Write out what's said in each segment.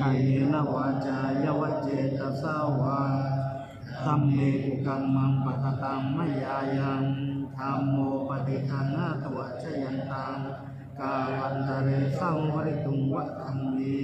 กายเนวาจายวเจตสาวาธรรมเมกุกัมมังปะตตังมยายังธรรมโมปฏิทันนาตวัชยันตังกาวันตะเรสังวริตุงวะทันนี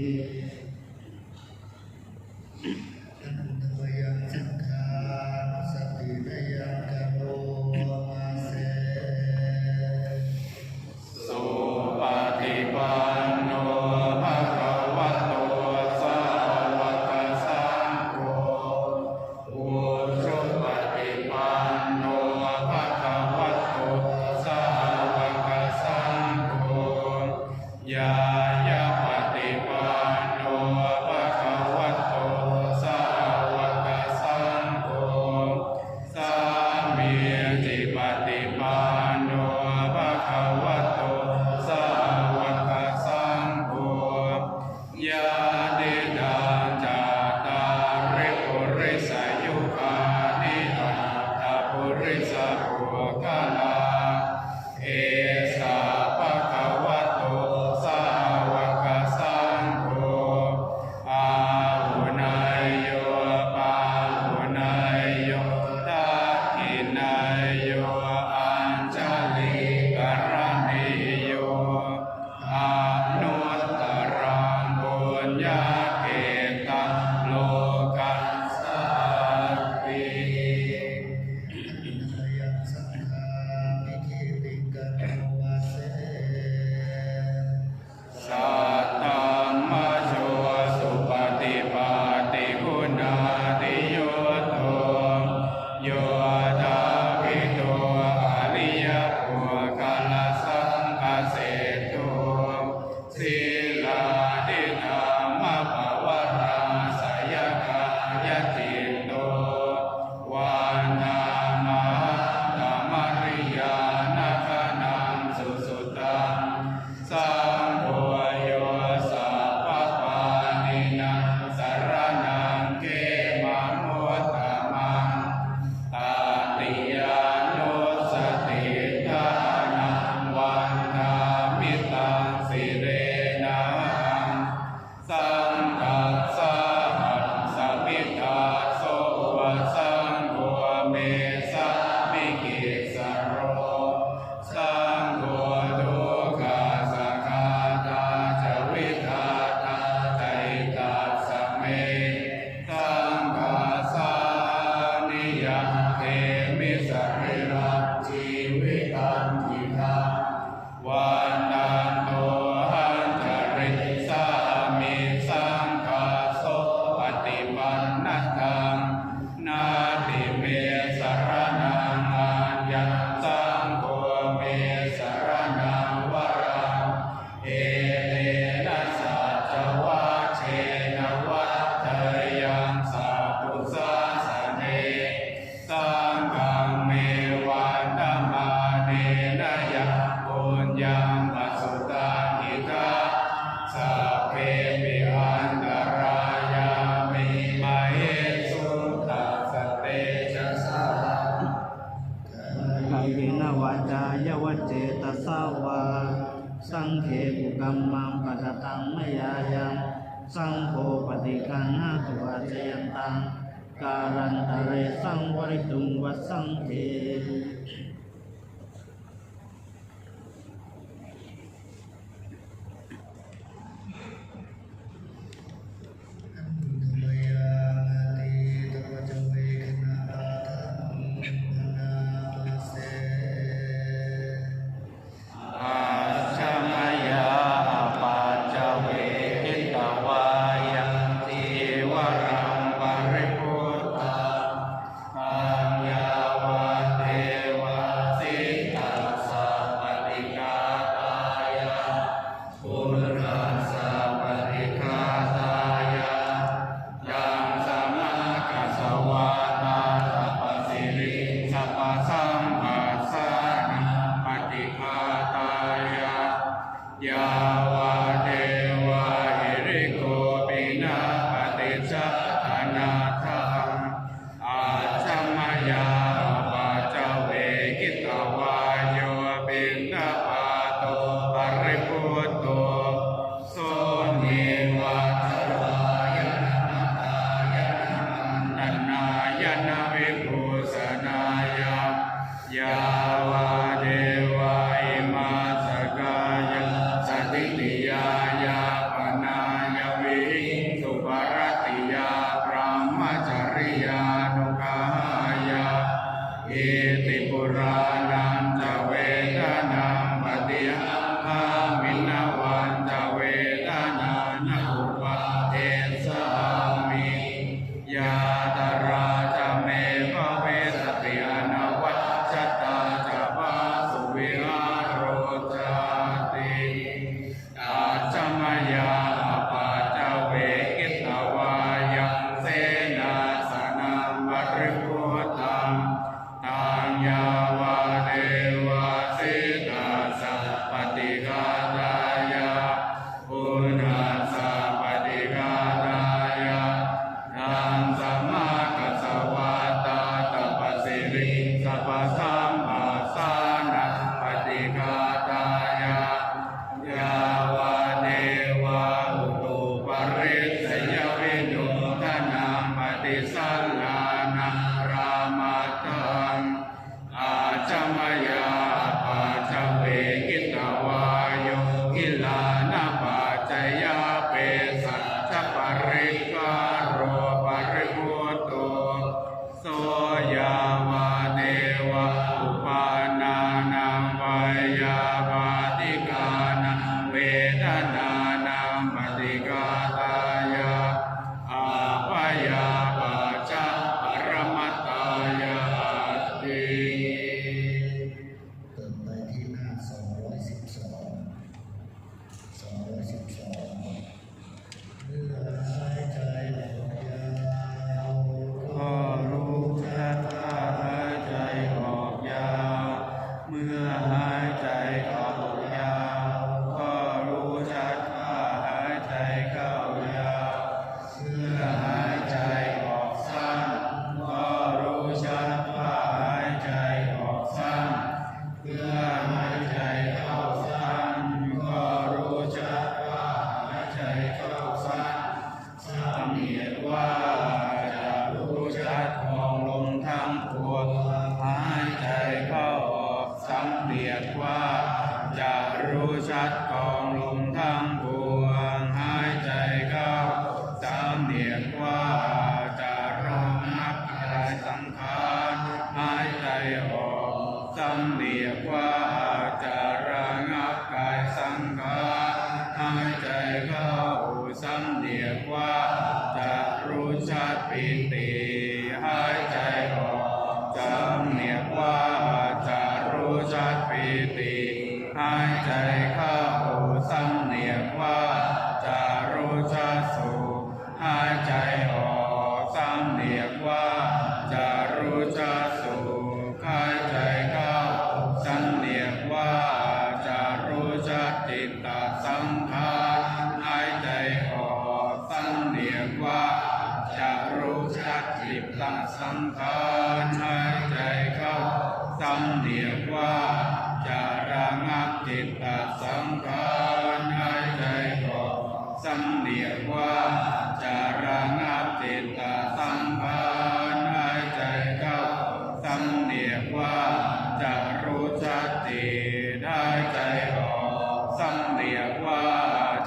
สังเดียว่า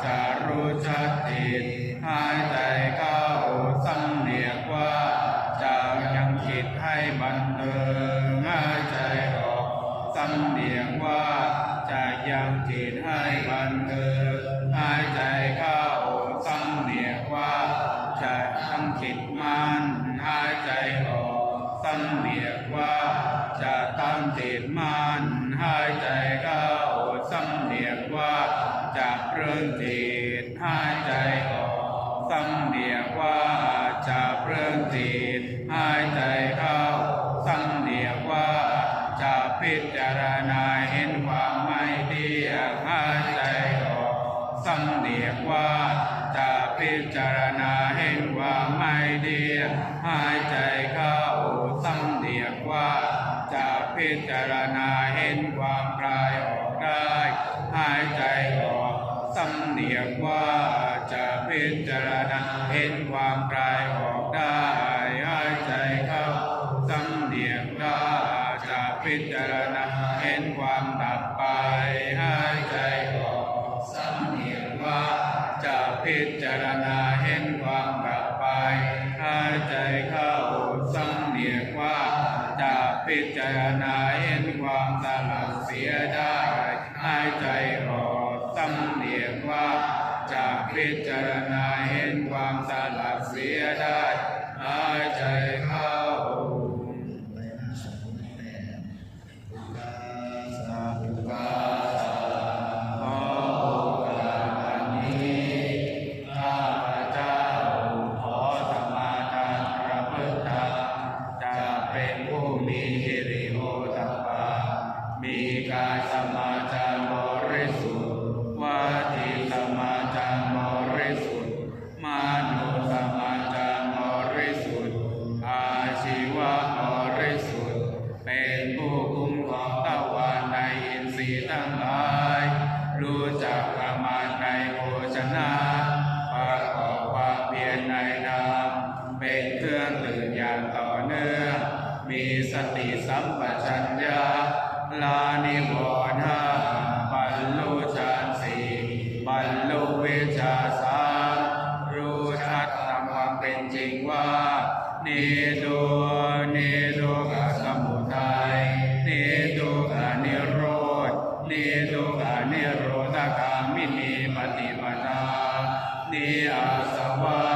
จารุจัต พิจารณาเห็นความไม่เที่ยงหาใจออกสังเนียกว่าจะพิจารณาเห็นความไม่เที่ยงหายใจเข้า นาเห็นความสละเสียได้ให้ใจอดตั้ำเรียกว่าจากพิจารณาเห็นความสละเสียได้ ติอาสวา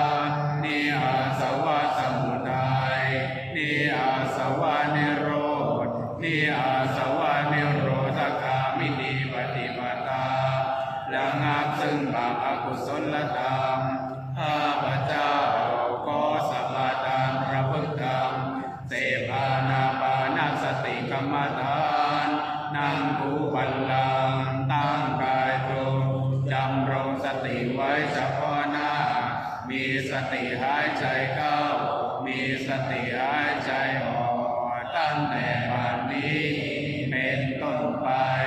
sampai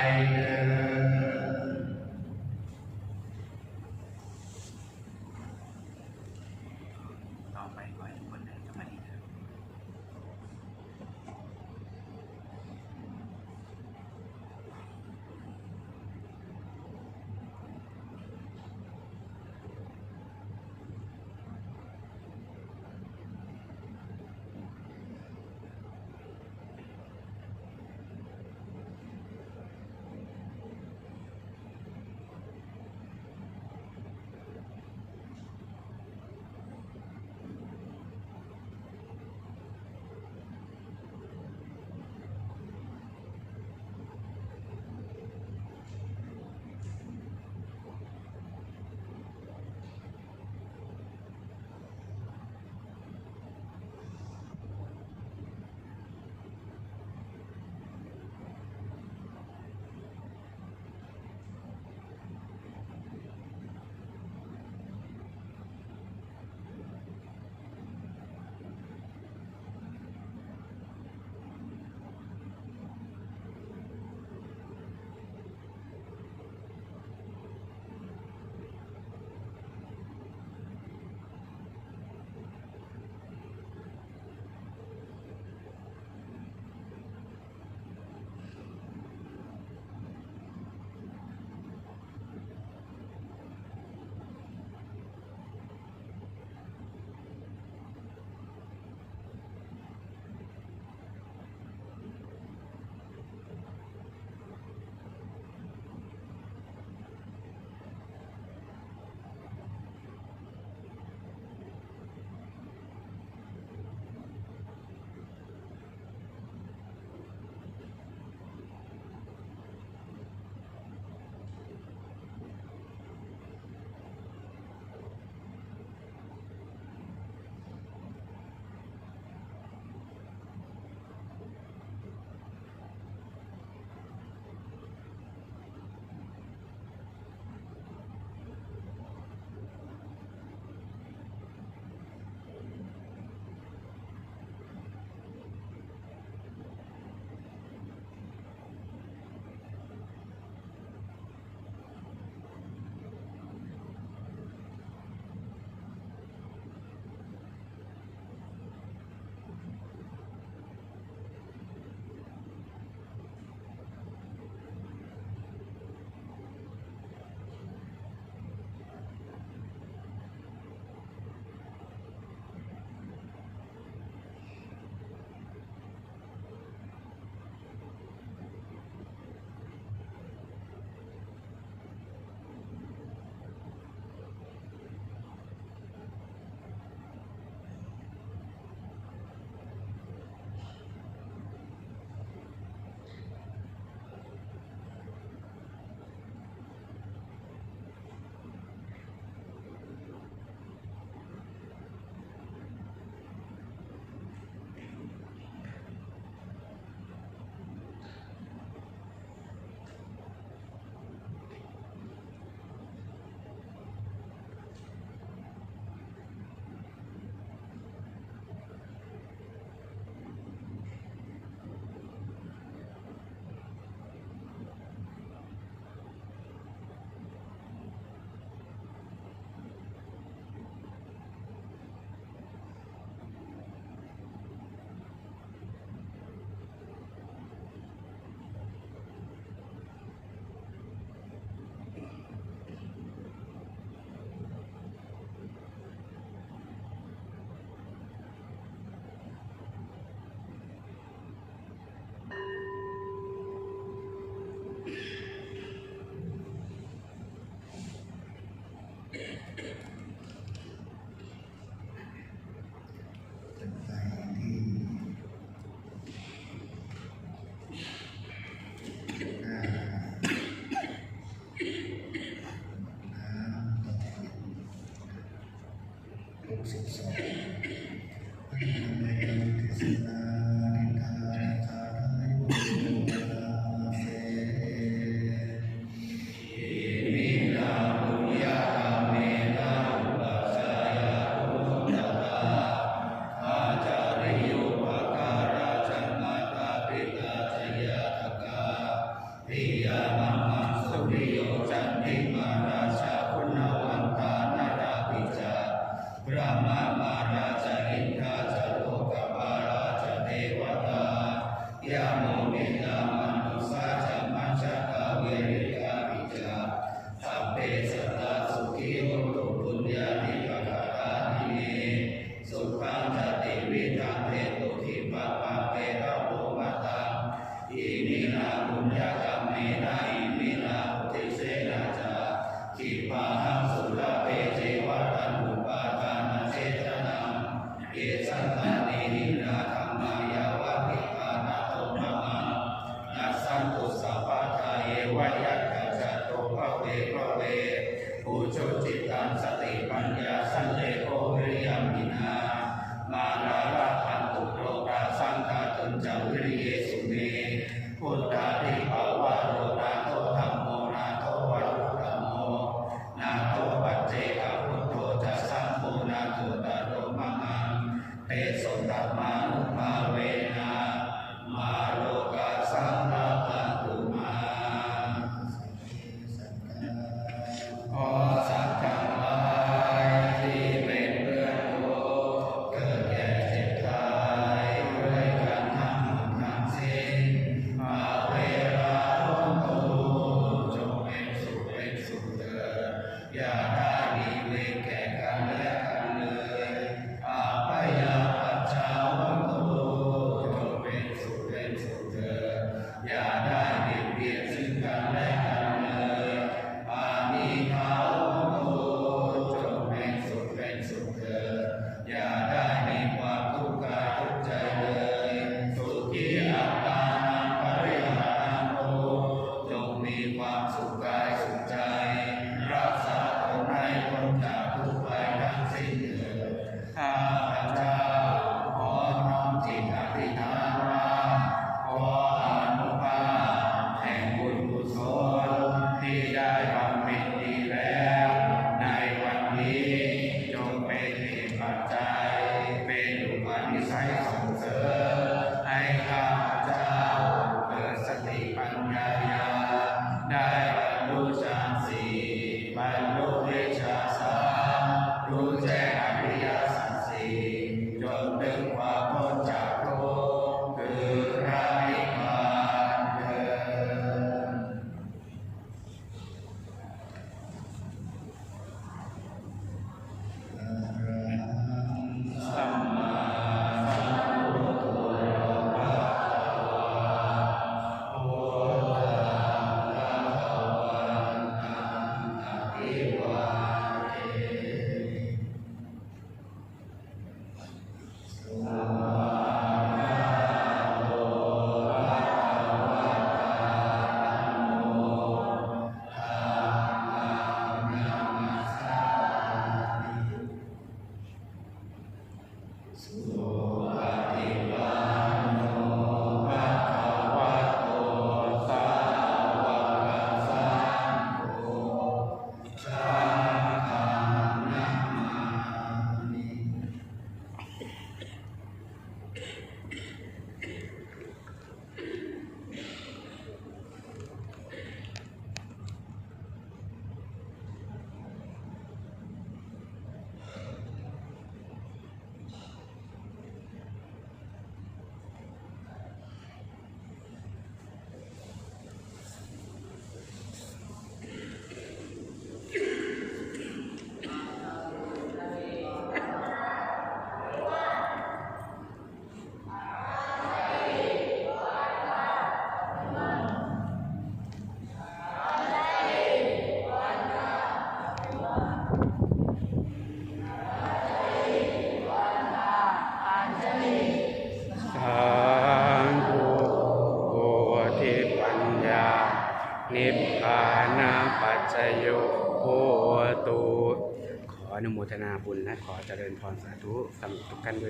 Amen.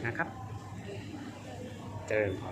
นะครับ เจอพอ